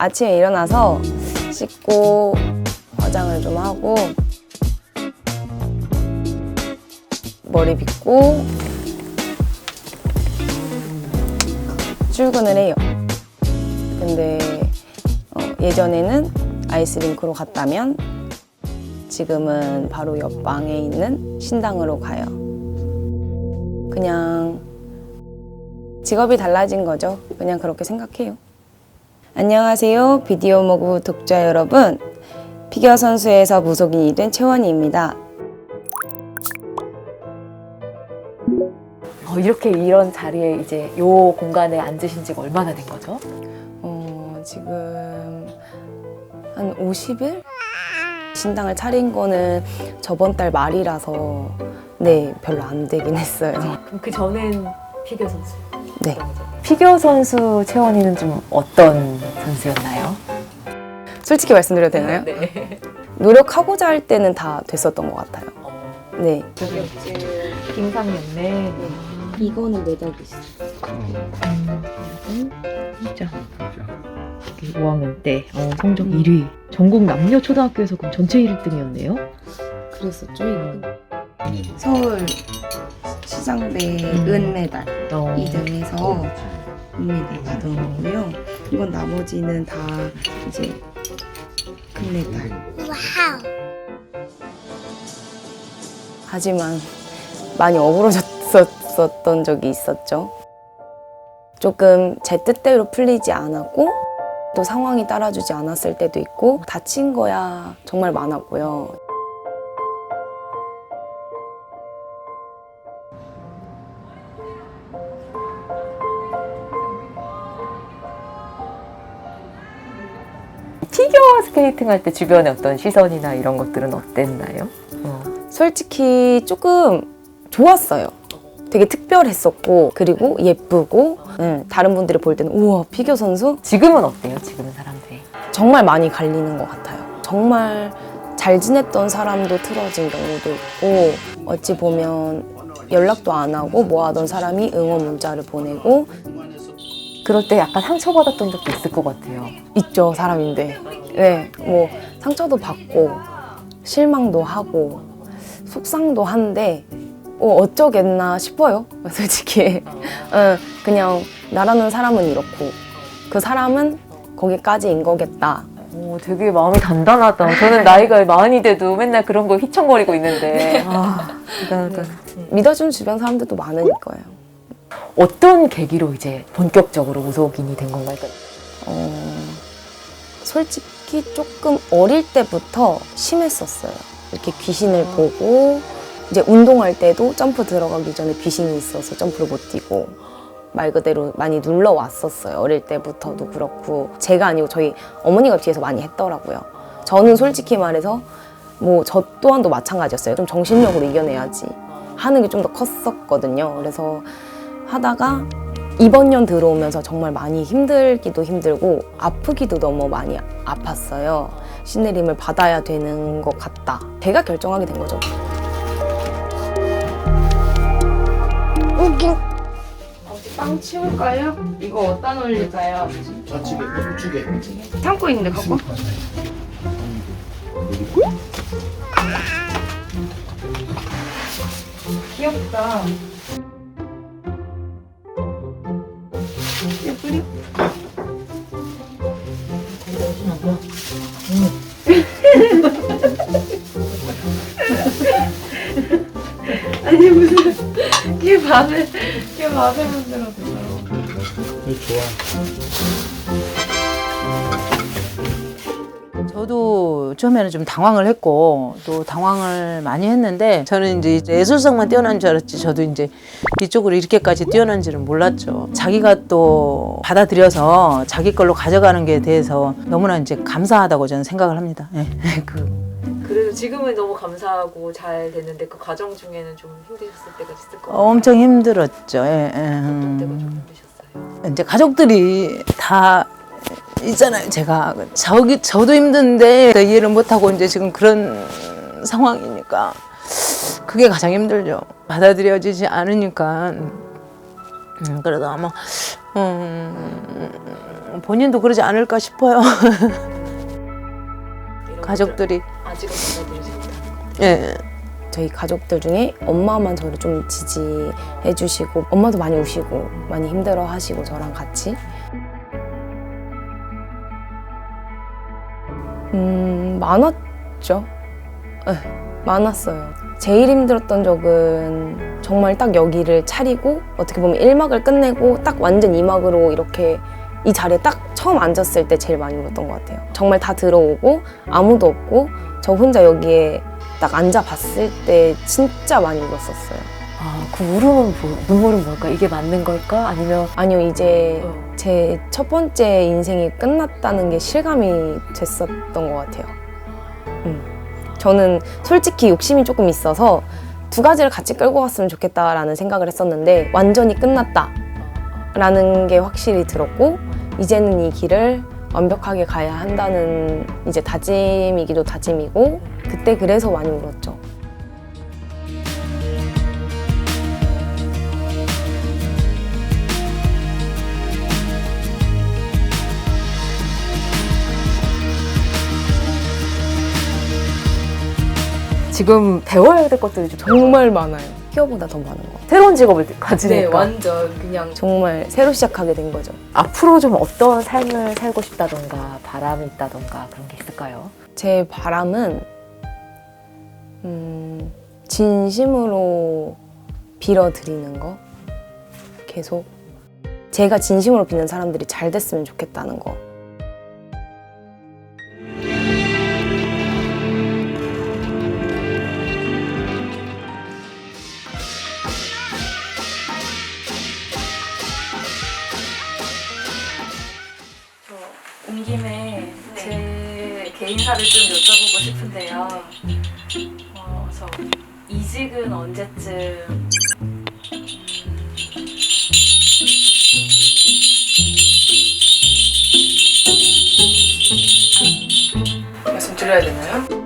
아침에 일어나서 씻고 화장을 좀 하고 머리 빗고 출근을 해요. 근데 어, 예전에는 아이스링크로 갔다면 지금은 바로 옆방에 있는 신당으로 가요. 그냥 직업이 달라진 거죠. 그냥 그렇게 생각해요. 안녕하세요. 비디오 모구 독자 여러분. 피겨 선수에서 무속인이 된 채원이입니다. 어, 이렇게 이런 자리에 이제 요 공간에 앉으신 지가 얼마나 된 거죠? 어, 지금 한 50일? 신당을 차린 거는 저번 달 말이라서 네, 별로 안 되긴 했어요. 그럼 그 전엔 피겨 선수. 네. 피겨 선수 채원이는 좀 어떤 선수였나요? 솔직히 말씀드려도 되나요? 네. 노력하고자 할 때는 다 됐었던 것 같아요. 네. 김상였네. 이거는 매달고 있어요. 진짜. 5학년 때 어, 성적 1위. 전국 남녀 초등학교에서 그럼 전체 1등이었네요. 그랬었죠, 이거. 서울 시장대 음. 은메달 어. 2등해서 은메달 받은 거고요. 이건 나머지는 다 이제 금메달. 하지만 많이 억울해졌었던 적이 있었죠. 조금 제 뜻대로 풀리지 않았고 또 상황이 따라주지 않았을 때도 있고 다친 거야 정말 많았고요. 피겨 스케이팅 할 때 주변에 어떤 시선이나 이런 것들은 어땠나요? 어. 솔직히 조금 좋았어요. 되게 특별했었고 그리고 예쁘고 네, 다른 분들이 볼 때는 우와 피겨 선수 지금은 어때요? 지금은 사람들이. 정말 많이 갈리는 것 같아요. 정말 잘 지냈던 사람도 틀어진 경우도 있고 어찌 보면 연락도 안 하고 뭐 하던 사람이 응원 문자를 보내고 그럴 때 약간 상처받았던 적도 있을 것 같아요. 있죠 사람인데 네 뭐 상처도 받고 실망도 하고 속상도 한데 어, 어쩌겠나 싶어요 솔직히 어, 그냥 나라는 사람은 이렇고 그 사람은 거기까지인 거겠다 오, 되게 마음이 단단하다. 저는 나이가 많이 돼도 맨날 그런 거 휘청거리고 있는데. 아, 대단하다. 믿어주는 주변 사람들도 많으니까요 어떤 계기로 이제 본격적으로 무속인이 된 건가요? 어, 솔직히 조금 어릴 때부터 심했었어요. 이렇게 귀신을 보고 이제 운동할 때도 점프 들어가기 전에 귀신이 있어서 점프를 못 뛰고 말 그대로 많이 눌러 왔었어요. 어릴 때부터도 그렇고 제가 아니고 저희 어머니가 뒤에서 많이 했더라고요. 저는 솔직히 말해서 뭐 저 또한도 마찬가지였어요. 좀 정신력으로 이겨내야지 하는 게 좀 더 컸었거든요. 그래서 하다가 이번 년 들어오면서 정말 많이 힘들기도 힘들고 아프기도 너무 많이 아팠어요. 신내림을 받아야 되는 것 같다. 제가 결정하게 된 거죠. 빵 치울까요? 이거 어디다 놓을까요? 좌측에 우측에 참고 있는데 갖고. 귀엽다. 걔 밥을 걔 밥을 만들었어. 좋아 저도 처음에는 좀 당황을 했고 또 당황을 많이 했는데 저는 이제 예술성만 뛰어난 줄 알았지 저도 이제 이쪽으로 이렇게까지 뛰어난지는 몰랐죠. 자기가 또 받아들여서 자기 걸로 가져가는 게 대해서 너무나 이제 감사하다고 저는 생각을 합니다. 예. 그 그래도 지금은 너무 감사하고 잘 됐는데 그 과정 중에는 좀 힘드셨을 때가 있을 것 같아요. 엄청 힘들었죠. 예, 예. 어떤 때가 좀 음. 힘드셨어요? 이제 가족들이 다 있잖아요. 제가 저기 저도 힘든데 이해를 못하고 이제 지금 그런 상황이니까 그게 가장 힘들죠. 받아들여지지 않으니까 음, 그래도 아마 음, 본인도 그러지 않을까 싶어요. 가족들이. 예. 저희 가족들 중에 엄마만 저를 좀 지지해 주시고 엄마도 많이 우시고 많이 힘들어 하시고 저랑 같이 음 많았죠. 네, 많았어요. 제일 힘들었던 적은 정말 딱 여기를 차리고 어떻게 보면 1막을 끝내고 딱 완전 2막으로 이렇게 이 자리에 딱 처음 앉았을 때 제일 많이 울었던 것 같아요. 정말 다 들어오고 아무도 없고 저 혼자 여기에 딱 앉아봤을 때 진짜 많이 울었었어요. 아, 그 울음은 뭐, 눈물은 뭘까? 이게 맞는 걸까? 아니면 아니요, 이제 어. 제 첫 번째 인생이 끝났다는 게 실감이 됐었던 것 같아요. 음. 저는 솔직히 욕심이 조금 있어서 두 가지를 같이 끌고 갔으면 좋겠다라는 생각을 했었는데 완전히 끝났다라는 게 확실히 들었고 이제는 이 길을 완벽하게 가야 한다는 이제 다짐이기도 다짐이고 그때 그래서 많이 울었죠. 지금 배워야 될 것들이 좀 정말 많아요. 희어보다 더 많은 것 같아요. 새로운 직업을 가지니까 네, 완전 그냥 정말 새로 시작하게 된 거죠. 앞으로 좀 어떤 삶을 살고 싶다던가 바람이 있다던가 그런 게 있을까요? 제 바람은 음, 진심으로 빌어드리는 거 계속 제가 진심으로 비는 사람들이 잘 됐으면 좋겠다는 거. 개인사를 좀 여쭤보고 싶은데요. 어, 저 이직은 언제쯤? 말씀드려야 되나요?